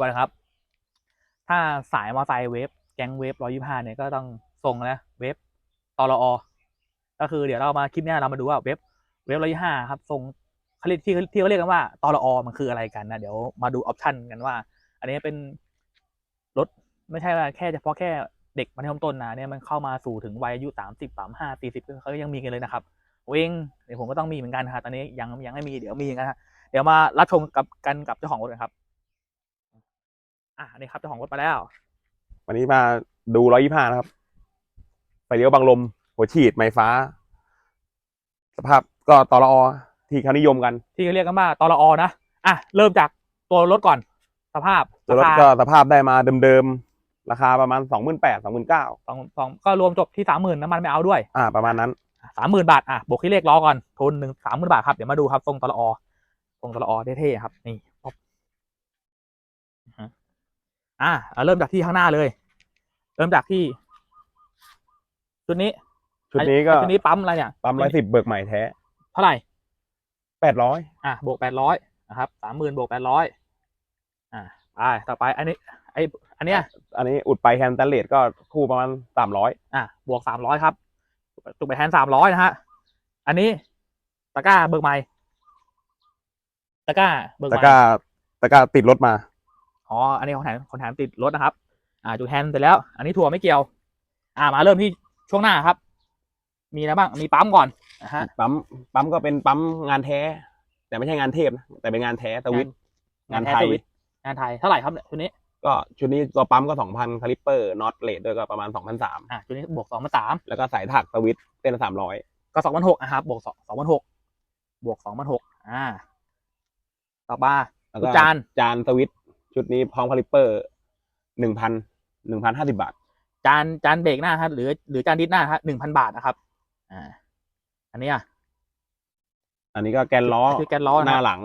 วนะครับ ถ้าสายมอไซค์เวฟแก๊งเวฟร้อยยี่ห้าเนี่ยก็ต้องส่งนะเวฟตลอก็คือเดี๋ยวเรามาคลิปนี้เรามาดูว่าเวฟเวฟร้อยยี่ห้าครับส่งเขาเรียกที่ที่เขาเรียกกันว่าตลอมันคืออะไรกันนะเดี๋ยวมาดูออปชันกันว่า อันนี้เป็นรถไม่ใช่ว่าแค่เฉพาะแค่เด็กมัธยมต้นนะเนี่ยมันเข้ามาสู่ถึงวัยอายุสามสิบสามห้าสี่สิบเขายังมีกันเลยนะครับผมเองเดี๋ยวผมก็ต้องมีเหมือนกันนะครับตอนนี้ยังยังไม่มีเดี๋ยวมีกันนะเดี๋ยวมารับชมกับกันกับเจ้าของรถกันครับ อะนี่ครับเจ้าของรถมาแล้ว วันนี้มาดูร้อยยี่ห้านะครับ ไปเลี้ยวบางลม หัวฉีดไม้ฟ้า สภาพก็ตอรอที่เขานิยมกัน ที่เขาเรียกกันว่าตลอนะ อะ เริ่มจากตัวรถก่อน สภาพตัวรถาคาก็สภาพได้มาเดิมๆ ราคาประมาณสองหมื่นแปดสองหมื่นเก้าสองสองก็รวมจบที่สามหมื่นน้ำมันไม่เอาด้วย อ่า ประมาณนั้นสามหมื่นบาท อะบวกที่เลขล้อก่อนทุนหนึ่งสามหมื่นบาทครับ เดี๋ยวมาดูครับทรงตลอทรงตลอเท่ๆครับ นี่ป๊ อปอะเอาเริ่มจากที่ข้างหน้าเลย เริ่มจากที่ชุดนี้ชุดนี้ก็ชุดนี้ปั๊มอะไรเนี่ยปั๊มร้อยสิบเบิกใหม่แท้ เท่าไหร่แปดร้อยอะบวกแปดร้อยนะครับสามหมื่นบวกแปดร้อยอ่าไปต่อไปอันนี้ ไออันเนี้ย อันนี้อุดไปแฮนด์สแตนเลสก็คู่ประมาณสามร้อยอะบวกสามร้อยครับตุกไปแทนสามร้อยนะฮะ อันนี้ตะกร้าเบิกใหม่ตะกร้าเบิกใหแต่ม่ก็แต่ก็ติดรถมา อ๋ออันนี้ของแถมของแถมติดรถนะครับ อ่าจุกแทนเสร็จแล้ว อันนี้ถั่วไม่เกี่ยว อ่ามาเริ่มที่ช่วงหน้าครับ มีอะไรบ้างมีปั๊มก่อนนะฮะปั๊มปั๊มก็เป็นปั๊มงานแท้ แต่ไม่ใช่งานเทพนะแต่เป็นงานแท้สวิตช์งานไทยสวิตช์งานไทยเท่าไหร่ครับเนี่ยชุดนี้ ก็ชุดนี้ตัวปั๊มก็สองพันคาลิปเปอร์น็อตเลดด้วยก็ประมาณสองพันสามอ่าชุดนี้บวกสองพันสามแล้วก็สายถักสวิตช์เส้นละสามร้อยก็สองพันหกนะครับบวกสองสองพันหกบวกสองพันหกอ่า ต่อมาแล้วก็จานจานสวิต ช์ชุดนี้พร้อมคาลิปเปอร์หนึ่งพันหนึ่งพันห้าสิบาท จานจานเบรกหน้าครับหรือหรือจานดิสหน้าครับหนึ่งพันบาทนะครับ อ่า อันนี้อะอันนี้ก็แกนล้อคือแกนล้อหนะน้าครับหลัง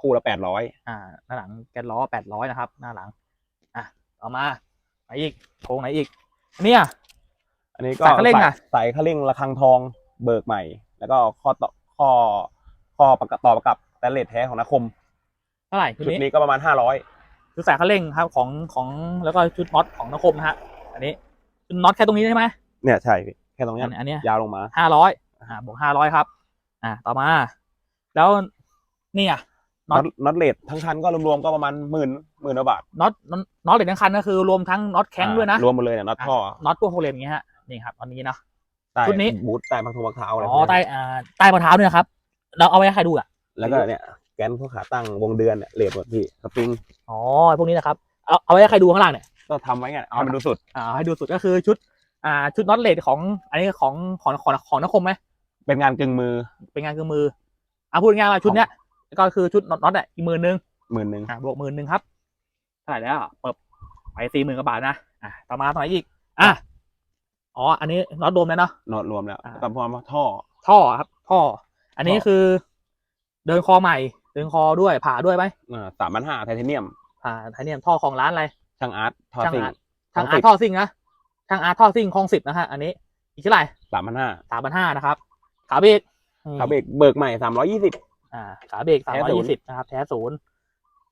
คู่ละแปดร้อยอ่า หน้าหลังแกนล้อแปดร้อยนะครับ หน้าหลัง อะต่อมาไหนอีกโค้งไหนอีกอันนี้อะอันนี้ก็สายคันเร่งอะสายคันเร่งระฆังทองเบิกใหม่ แล้วก็ข้อต่อข้อข้อประกับต่อประกับสแตนเลสแท้ของนาคมเท่าไหร่ชุดชุดนี้นี้ก็ประมาณห้าร้อย ชุดสายคันเร่งครับของของแล้วก็ชุดน็อตของนคมนะฮะอันนี้ชุดน็อตแค่ตรงนี้ใช่ไหมเนี่ยใช่พี่แค่ตรงเนี้อัยนอันเนี้ยยาวลงมาห้าร้อยอ่าบวกห้าร้อยครับ อ่าต่อมา แล้วนี่อะน็น็ออตตน็อตเลดทั้งคันก็รวมๆก็ประมาณหมื่นหมื่นกว่าบาทน็อตน็อตน็อตเหล็กทั้งคันก็คือรวมทั้งน็อตแข้งด้วยนะรวมหมดเลยเนี่ยน็อตท่อน็อตพวกโฮเลนอย่างเงี้ยฮะนี่ครับอันนี้นะใต้ชุดนี้บูทใต้พักทงพักเท้าอะไรอ๋อใต้อ่าใต้มะพร้าวเนี่ยนะครับเราเอาไว้ให้ใครดูอะแล้วก็เนี่ย แกนพวกขาตั้งวงเดือนเนี่ยเลดหมดพี่สปริงอ๋อพวกนี้นะครับ เอาเอาไว้ให้ใครดูข้างล่างเนี่ย ก็ทำไว้ไงเอาให้มันดูสุดอ่าให้ดูสุดก็คือชุด อ่า ชุดน็อตเลดของ อันนี้ของของของของนคมไหมเป็นงานกึ่งมือเป็นงานเครื่องมืออ่าพูดง่ายๆว่าชุดเนี้ยก็คือชุดน็อตน็อตอะอีกหมื่นหนึ่งหมื่นหนึ่งอะบวกหมื่นหนึ่งครับเท่าไหร่แล้วเปิบไปสี่หมื่นกว่าบาทนะอะต่อมาตรงไหนอีกอะอ๋ออันนี้น็อตโดมแล้วเนาะน็อตรวมแล้วอ่าแล้วก็พร้อมท่อท่อครับ ท่อ อันนี้ท่อคือ เดินคอใหม่เดินคอด้วยผ่าด้วยไหมสามพันห้าไทเทเนียมผ่าไทเนียมท่อของร้านอะไรช่างอาร์ตท่อช่างซิ่งอาร์ตทางของอาสิร์บท่อซิ่งนะทางอาร์ท่อซิ่งคลองสิบนะฮะอันนี้อีกเท่าไหร่สามพันห้าสามพันห้านะครับขาเบรกอืมขาเบรกเบิกใหม่สามร้อยยี่สิบอ่าขาเบรกสามแท้ร้อยศูนยี่ย์สิบนะครับแท้ศูนย์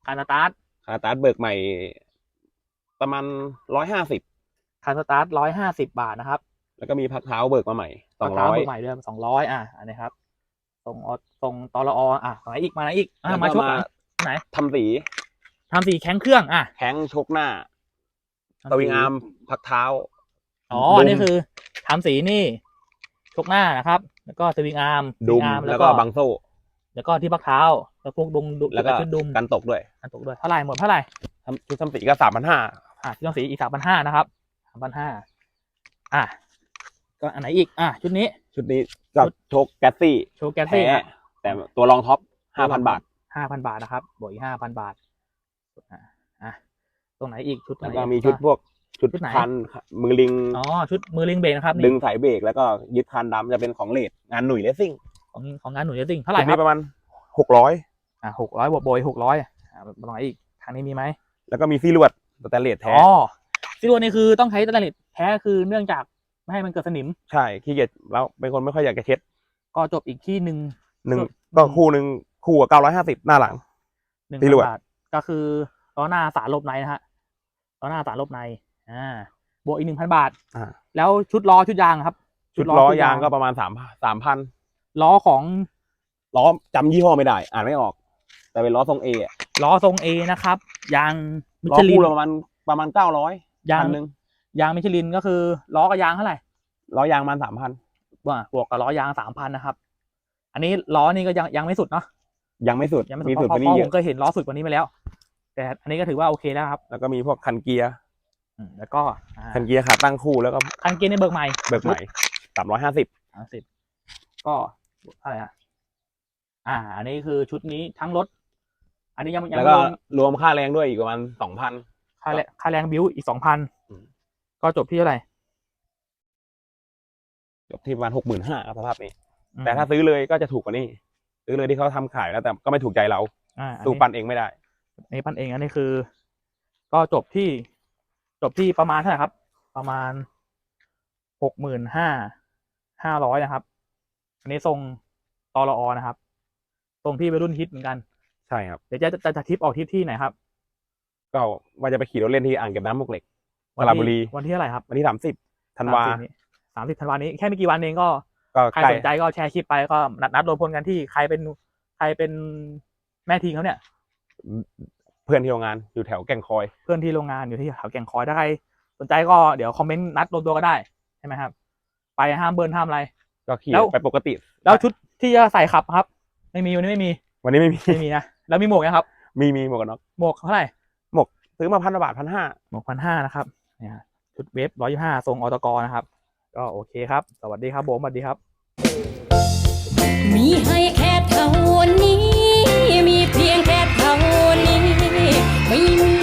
การสตาร์ทคาตาร์ทเบิกใหม่ ประมาณร้อยห้าสิบการสตาร์ทร้อยห้าสิบบาทนะครับ แล้วก็มีพักเท้าเบิกมาใหม่สองราร้คาอยเบิกใหม่เดือนสองร้อยอะอันนี้ครับ ส่งออส่งตอรออะไหนอีกมาไหนอีกอะแล้วมาก็ชกมาไหนทำสีทำสีแข้งเครื่องอะแข้งชกหน้า ทำสวิงอาร์มพักเท้า อ๋อดุม อันนี้คือทำสีนี่ ชกหน้านะครับ แล้วก็สวิงอาร์มดุมสวิงอาร์แล้วก็บังโซ่ แล้วก็ที่พักเท้า แล้วพวกดุมดุมแล้วก็ชุดดุมกันตกด้วยกันตกด้วยเท่าไหร่หมดเท่าไหร่ ทำชุดทำสีก็สามพันห้าอะที่ต้องสีอีกสามพันห้านะครับสามพันห้าอะ ก็อันไหนอีก อะชุดนี้ ชุดนี้ก็ชุดชกแกสซี่โชว์แกสแท้ซี่แต่ตัวรองท็อปห้าพันบาท ห้าพันบาทนะครับบวกอีกห้าพันบาทอะอะตรงไหนอีกชุดไหนแล้วก็อี มีชุดพวกชุดชุดไหน คันมือลิง อ๋อชุดมือลิงเบรกนะครับดึนี่งสายเบรกแล้วก็ยึดคันดำจะเป็นของเลดงานหนุ่ยเลสซิ่งของของงานหนุ่ยซิ่งเท่าไหร่ชุดครันี้บประมาณหกร้อยอะหกร้อยบวกโบยหกร้อยอะตรงไหนอีกทางนี้มีไหมแล้วก็มีซี่ลวดสแตนเลสแท้ อ๋อซีโร่นี่คือต้องใช้สแตนเลสแท้คือเนื่องจาก ไม่ให้มันเกิดสนิม ใช่ขี้เกียจแล้วเป็นคนไม่ค่อยอยากจะเช็ดก็จบอีกที่หนึ่งหนึ่งอืมก็คู่หนึ่งคู่กับเก้าร้อยห้าสิบหน้าหลังหนึ่งซีโร่พันบาทก็คือล้อหน้าสารลบในนะฮะล้อหน้าสารลบในอ่าบวกอีกหนึ่งพันบาทอ่าแล้วชุดล้อชุดยางครับ ชุดล้อยางก็ประมาณสามสามพันล้อของล้อจำยี่ห้อไม่ได้ อ่านไม่ออก แต่เป็นล้อทรงเอะล้อทรงเอนะครับ ยางมิล้อชลิคู่นละประมาณประมาณเก้าร้อยยางพันหนึ่ง ยางมิชลินก็คือล้อกับยางเท่าไหร่ล้อยางประมาณสามพันว่าบวกกับล้อยางสามพันนะครับ อันนี้ล้อนี่ก็ยังยังไม่สุดเนาะยังไม่สุดยังไม่มีสุดสุดเพไปราะนี่เพราะเยผมอะเคยเห็นล้อสุดกว่านี้มาแล้ว แต่อันนี้ก็ถือว่าโอเคแล้วครับแล้วก็มีพวกคันเกียร์อืมแล้วก็อ่าคันเกียร์ขาตั้งคู่แล้วก็คันเกียร์ในเบิกใหม่เบิกใหม่สามร้อยห้าสิบสามสิบก็เท่าไหร่ฮะอ่า อันนี้คือชุดนี้ทั้งรถ อันนี้ยังยังแล้วไม่ก็รวมรวมค่าแรงด้วยอีกประมาณสองพันค่าแรงค่าแรงบิวอีกสองพันอืม ก็จบที่เท่าไหร่จบที่ประมาณหกหมื่นห้าสภาพนี้อืมแต่ถ้าซื้อเลยก็จะถูกกว่านี้ ซื้อเลยที่เขาทำขายแล้วแต่ก็ไม่ถูกใจเราอ่าอันสู้นี้ปั้นเองไม่ได้อันนี้ปั้นเองอันนี้คือ ก็จบที่ จบที่ประมาณเท่าไหร่ครับ ประมาณหกหมื่นห้าห้าร้อยนะครับ อันนี้ทรงตอรอนะครับทรงที่ไปรุ่นฮิตเหมือนกัน ใช่ครับ เดี๋ยวจะจะจะทริปออกทริปที่ไหนครับ ก็ว่าจะไปขี่รถเล่นที่อ่างเก็บน้ำมุกเหล็กวัน สระที่บุรีวันที่เท่าไหร่ครับวันที่สามสิบธันวาสามสิบธันวานี้แค่ไม่กี่วันเองก็ก็ใครใกล้สนใจก็แชร์คลิปไปก็นัดนัดรวมพลกันที่ใครเป็นใครเป็นแม่ทีมเขาเนี่ย เพื่อนที่โรงงานอยู่แถวแก่งคอย เพื่อนที่โรงงานอยู่ที่แถวแก่งคอยถ้าใครสนใจก็เดี๋ยวคอมเมนต์นัดรวมตัวก็ได้ใช่ไหมครับ ไปห้ามเบิร์นห้ามอะไรก็ขี่แล้วไปปกติ แล้วชุดที่จะใส่ขับครับ ไม่มีวันนี้ไม่มี วันนี้ไม่มีไม่มีนะแล้วมีหมวกนะครับ มีมีหมวกกันน็อกหมวกเท่าไหร่ซื้อมาพันบาทพันห้าหมวกพันห้านะครับ เนี่ยฮะชุดเวฟร้อยห้าทรงออตกนะครับ ก็โอเคครับ สวัสดีครับผมสวัสดีครับ มีให้แค่เท่านี้ มีเพียงแค่เท่านี้ไม่มี